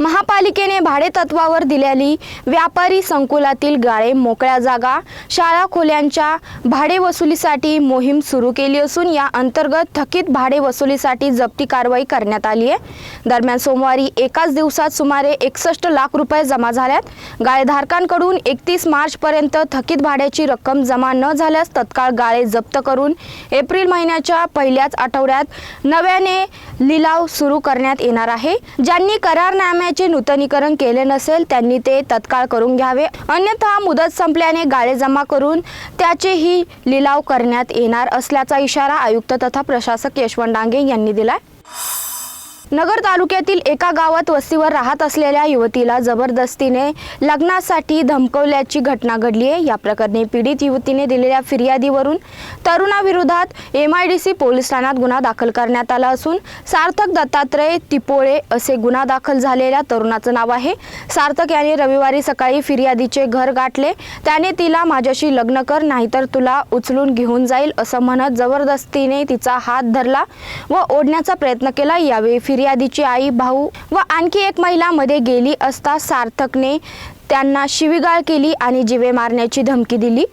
महापालिकेने भाडेतत्वावर दिलेली व्यापारी संकुलातील गाळे मोकळ्या जागा शाळा खोल्यांच्या भाडे वसुलीसाठी मोहीम सुरू केली असून या अंतर्गत थकीत भाडे वसुलीसाठी जप्ती कारवाई करण्यात आली आहे. दरम्यान सोमवारी एकाच दिवसात सुमारे एकसष्ट लाख रुपये जमा झाल्यात. गाळेधारकांकडून एकतीस मार्चपर्यंत थकीत भाड्याची रक्कम जमा न झाल्यास तत्काळ गाळे जप्त करून एप्रिल महिन्याच्या पहिल्याच आठवड्यात नव्याने लिलाव सुरू करण्यात येणार आहे. ज्यांनी करारनाम्याचे नूतनीकरण केले नसेल त्यांनी ते तत्काळ करून घ्यावे. अन्यथा मुदत संपल्याने गाळे जमा करून त्याचेही लिलाव करण्यात येणार असल्याचा इशारा आयुक्त तथा प्रशासक यशवंत डांगे यांनी दिलाय. नगर तालुक्यातील एका गावात वस्तीवर राहत असलेल्या युवतीला जबरदस्तीने लग्नासाठी धमकवल्याची घटना घडली आहे. या प्रकरणी पीडित युवतीने दिलेल्या फिर्यादीवरून तरुणाविरोधात M I D C police ठाण्यात गुन्हा दाखल करण्यात आला असून सार्थक दत्तात्रय तिपोळे असे गुन्हा दाखल झालेल्या तरुणाचं नाव आहे. सार्थक याने रविवारी सकाळी फिर्यादीचे घर गाठले. त्याने तिला माझ्याशी लग्न कर नाहीतर तुला उचलून घेऊन जाईल असं म्हणत जबरदस्तीने तिचा हात धरला व ओढण्याचा प्रयत्न केला. यावेळी फिर्यादीची आई भाऊ व आणखी एक महिला मध्ये गेली असता सार्थकने त्यांना शिवीगाळ केली आणि जिवे मारण्याची धमकी दिली.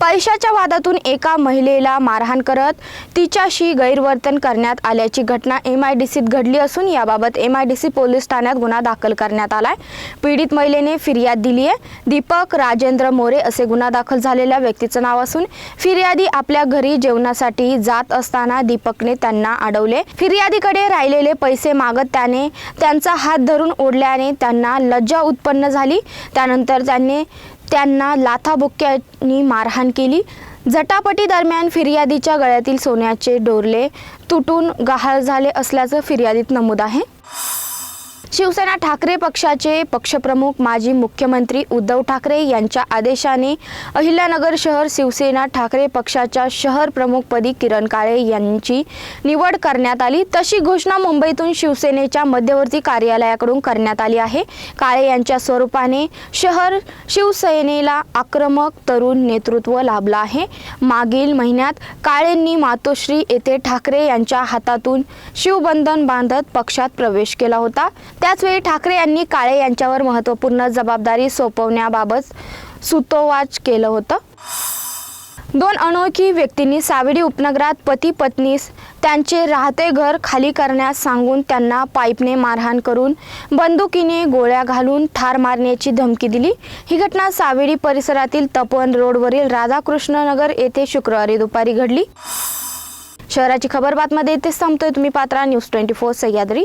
पैशाच्या वादातून एका महिलेला मारहाण करत तिच्याशी गैरवर्तन करण्यात आल्याची घटना एम आय डी सीत घडली असून याबाबत M I D C police ठाण्यात गुन्हा दाखल करण्यात आलाय. पीडित महिलेने फिर्याद दिली आहे. दीपक राजेंद्र मोरे असे गुन्हा दाखल झालेल्या व्यक्तीचं नाव असून फिर्यादी आपल्या घरी जेवणासाठी जात असताना दीपकने त्यांना अडवले. फिर्यादीकडे राहिलेले पैसे मागत त्याने त्यांचा हात धरून ओढल्याने त्यांना लज्जा उत्पन्न झाली. त्यानंतर त्यांनी त्यांना लाथाबुक्क्यांनी मारहाण केली. झटापटी दरम्यान फिर्यादीच्या गळ्यातील सोन्याचे डोरले तुटून गहाळ झाले असल्याचं फिर्यादीत नमूद आहे. शिवसेना ठाकरे पक्षाचे पक्षप्रमुख माजी मुख्यमंत्री उद्धव ठाकरे यांच्या आदेशाने अहिल्यानगर शहर शिवसेना ठाकरे पक्षाच्या शहर प्रमुखपदी किरण काळे यांची निवड करण्यात आली. तशी घोषणा मुंबईतून शिवसेनेच्या मध्यवर्ती कार्यालयाकडून करण्यात आली आहे. काळे यांच्या स्वरूपाने शहर शिवसेनेला आक्रमक तरुण नेतृत्व लाभलं आहे. मागील महिन्यात काळेंनी मातोश्री येथे ठाकरे यांच्या हातातून शिवबंधन बांधत पक्षात प्रवेश केला होता. त्याचवेळी ठाकरे यांनी काळे यांच्यावर महत्त्वपूर्ण जबाबदारी सोपवण्याबाबत सुतोवाच केलं होतं. दोन अनोळखी व्यक्तींनी सावेडी उपनगरात पती पत्नीस त्यांचे राहते घर खाली करण्यास सांगून त्यांना पाईपने मारहाण करून बंदुकीने गोळ्या घालून ठार मारण्याची धमकी दिली. ही घटना सावेडी परिसरातील तपन रोडवरील राधाकृष्णनगर येथे शुक्रवारी दुपारी घडली. शहराची खबर बातमध्ये इथेच थांबतोय तुम्ही पात्रा न्यूज ट्वेंटी फोर सह्याद्री.